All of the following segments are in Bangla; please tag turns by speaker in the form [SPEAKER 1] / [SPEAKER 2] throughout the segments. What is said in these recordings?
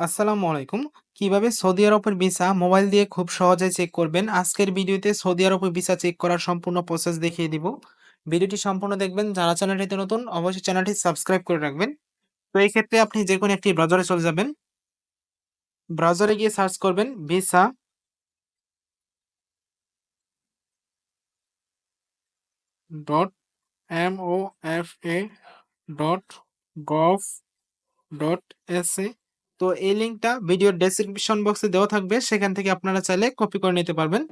[SPEAKER 1] আসসালামু আলাইকুম। কীভাবে সৌদি আরবের ভিসা মোবাইল দিয়ে খুব সহজে চেক করবেন? আজকের ভিডিওতে সৌদি আরবের ভিসা চেক করার সম্পূর্ণ প্রসেস দেখিয়ে দিব। ভিডিওটি সম্পূর্ণ দেখবেন। যারা চ্যানেলটিতে নতুন, অবশ্যই চ্যানেলটি সাবস্ক্রাইব করে রাখবেন। তো এই ক্ষেত্রে আপনি যেকোনো একটি ব্রাউজারে চলে যাবেন। ব্রাউজারে গিয়ে সার্চ করবেন visa dot M O F A dot gov dot S A তো এই লিঙ্কটা ভিডিওর ডেসক্রিপশন বক্সে দেওয়া থাকবে, সেখান থেকে আপনারা চাইলে কপি করে নিতে পারবেন।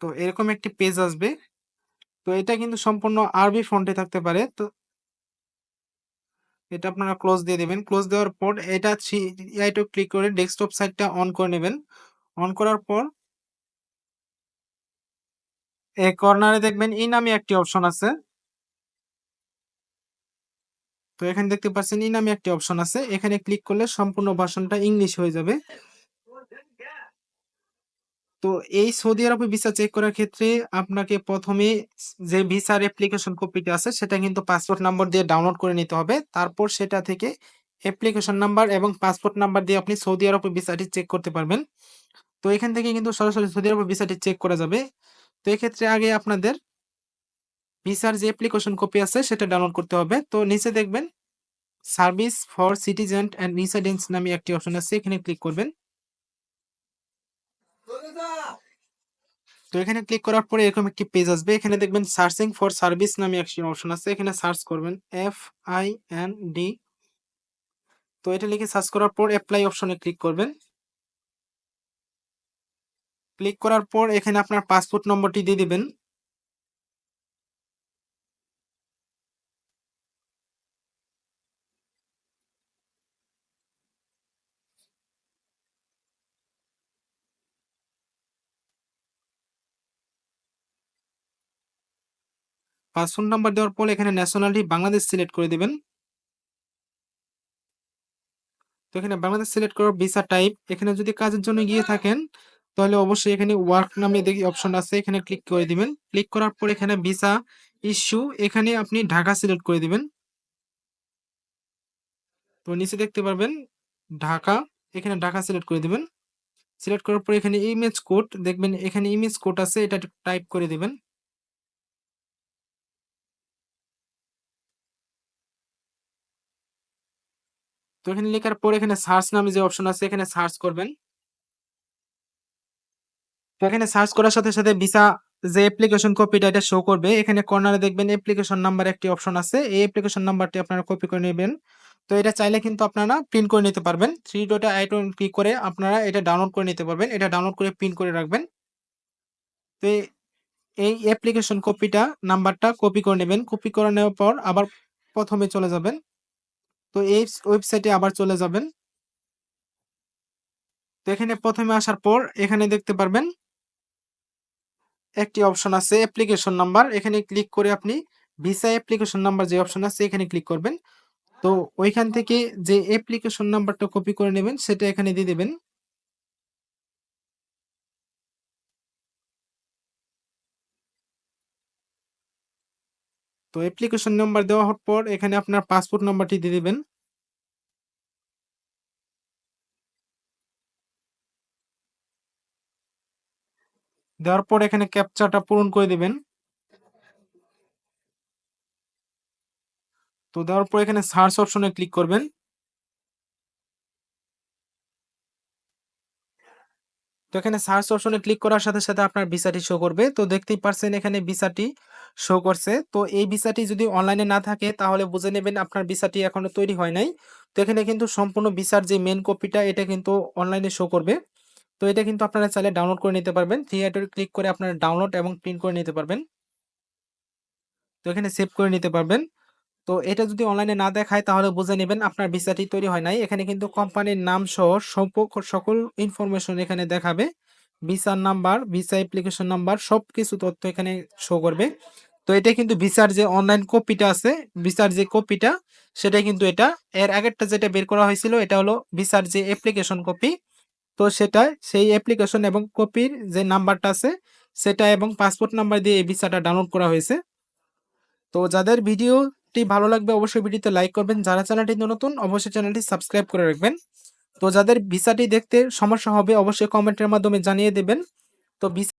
[SPEAKER 1] তো এরকম একটি পেজ আসবে। তো এটা কিন্তু সম্পূর্ণ আরবি ফন্টে থাকতে পারে। তো এটা আপনারা ক্লোজ দিয়ে দেবেন। ক্লোজ দেওয়ার পর এটা থ্রি ক্লিক করে ডেস্কটপ সাইটটা অন করে নেবেন। অন করার পর এই কর্নারে দেখবেন ই নামে একটি অপশন আছে। তো এখানে দেখতে পাচ্ছেন ই নামে একটি অপশন আছে। এখানে ক্লিক করলে সম্পূর্ণ ভাষণটা ইংলিশ হয়ে যাবে। তো এই সৌদি আরবে ভিসা চেক করার ক্ষেত্রে আপনাকে প্রথমে যে ভিসার অ্যাপ্লিকেশন কপিটা আছে, সেটা কিন্তু পাসপোর্ট নাম্বার দিয়ে ডাউনলোড করে নিতে হবে। তারপর সেটা থেকে অ্যাপ্লিকেশন নাম্বার এবং পাসপোর্ট নাম্বার দিয়ে আপনি সৌদি আরবে ভিসাটি চেক করতে পারবেন। তো এখান থেকে কিন্তু সরাসরি সৌদি আরবে ভিসাটি চেক করা যাবে। তো এক্ষেত্রে আগে আপনাদের ভিসার যে অ্যাপ্লিকেশন কপি আছে সেটা ডাউনলোড করতে হবে। তো নিচে দেখবেন service for citizen and residence নামে একটি অপশন আছে, এখানে ক্লিক করবেন। তো এখানে ক্লিক করার পরে এরকম একটি পেজ আসবে। এখানে দেখবেন সার্চিং ফর সার্ভিস নামে একটি অপশন আছে, এখানে সার্চ করবেন এফ আই এন ডি তো এটা লিখে সার্চ করার পর অ্যাপ্লাই অপশনে ক্লিক করবেন। ক্লিক করার পর এখানে আপনার পাসপোর্ট নম্বরটি দিয়ে দিবেন। পাসপোর্ট নাম্বার দেওয়ার পর এখানে ন্যাশনালিটি বাংলাদেশ সিলেক্ট করে দিবেন। তো এখানে বাংলাদেশ সিলেক্ট করার ভিসা টাইপ এখানে যদি কাজের জন্য গিয়ে থাকেন তাহলে অবশ্যই এখানে ওয়ার্ক নামে দেখি অপশন আছে, এখানে ক্লিক করে দিবেন। ক্লিক করার পর এখানে ভিসা ইস্যু এখানে আপনি ঢাকা সিলেক্ট করে দিবেন। তো নিচে দেখতে পারবেন, ঢাকা, এখানে ঢাকা সিলেক্ট করে দিবেন। সিলেক্ট করার পর এখানে ইমেজ কোড দেখবেন এখানে ইমেজ কোড আছে, এটা টাইপ করে দিবেন। তো এখানে লেখার পর এখানে সার্চ নামে যে অপশন আছে, এখানে সার্চ করবেন। তো এখানে সার্চ করার সাথে সাথে ভিসা যে অ্যাপ্লিকেশন কপিটা এটা শো করবে, এখানে কর্নারে দেখবেন অ্যাপ্লিকেশন নাম্বার একটি অপশন আছে, এই অ্যাপ্লিকেশন নাম্বারটি আপনারা কপি করে নেবেন। তো এটা চাইলে কিন্তু আপনারা প্রিন্ট করে নিতে পারবেন। থ্রি ডোটা আইটন ক্লিক করে আপনারা এটা ডাউনলোড করে নিতে পারবেন, এটা ডাউনলোড করে প্রিন্ট করে রাখবেন। তো এই অ্যাপ্লিকেশন কপিটা নাম্বারটা কপি করে নেবেন। কপি করে নেওয়ার পর আবার প্রথমে চলে যাবেন। তো এই ওয়েবসাইটে আবার চলে যাবেন। তো এখানে প্রথমে আসার পর এখানে দেখতে পারবেন একটি অপশন আছে অ্যাপ্লিকেশন নাম্বার এখানে ক্লিক করে আপনি ভিসা অ্যাপ্লিকেশন নাম্বার যে অপশন আছে এখানে ক্লিক করবেন। তো ওইখান থেকে যে অ্যাপ্লিকেশন নাম্বারটা কপি করে নেবেন, সেটা এখানে দিয়ে দেবেন। তো অ্যাপ্লিকেশন নাম্বার দেওয়ার পর এখানে আপনার পাসপোর্ট নাম্বারটি দিয়ে দিবেন। দেওয়ার পর এখানে ক্যাপচাটা পূরণ করে দেবেন। তো দেওয়ার পর এখানে সার্চ অপশনে ক্লিক করবেন। তো এখানে সার্চ অপশনে ক্লিক করার সাথে সাথে আপনার ভিসাটি শো করবে। তো দেখতেই পারছেন এখানে ভিসাটি শো করছে। তো এই ভিসাটি যদি অনলাইনে না থাকে, তাহলে বুঝে নেবেন আপনার ভিসাটি এখনও তৈরি হয় নাই। তো এখানে কিন্তু সম্পূর্ণ ভিসার যে মেন কপিটা এটা কিন্তু অনলাইনে শো করবে। তো এটা কিন্তু আপনারা চাইলে ডাউনলোড করে নিতে পারবেন। থিয়েটার ক্লিক করে আপনারা ডাউনলোড এবং প্রিন্ট করে নিতে পারবেন। তো এখানে সেভ করে নিতে পারবেন। তো এটা যদি অনলাইনে না দেখায় তাহলে বুঝে নেবেন আপনার ভিসাটি তৈরি হয় নাই। এখানে কিন্তু কোম্পানির নাম সহ সম্পর্ক সকল ইনফরমেশন এখানে দেখাবে। ভিসার নাম্বার ভিসা অ্যাপ্লিকেশন নাম্বার সব কিছু তথ্য এখানে শো করবে। তো এটা কিন্তু ভিসার যে অনলাইন কপিটা আছে, ভিসার যে কপিটা সেটা কিন্তু এটা। এর আগেরটা যেটা বের করা হয়েছিল, এটা হলো ভিসার যে অ্যাপ্লিকেশন কপি তো সেটা সেই অ্যাপ্লিকেশন এবং কপির যে নাম্বারটা আছে, সেটা এবং পাসপোর্ট নাম্বার দিয়ে এই ভিসাটা ডাউনলোড করা হয়েছে। তো যাদের ভিডিওটি ভালো লাগবে অবশ্যই ভিডিওতে লাইক করবেন। যারা চ্যানেলটি নতুন, অবশ্যই চ্যানেলটি সাবস্ক্রাইব করে রাখবেন। তো যাদের ভিসাটি দেখতে সমস্যা হবে, অবশ্যই কমেন্টের মাধ্যমে জানিয়ে দেবেন। তো ভিসা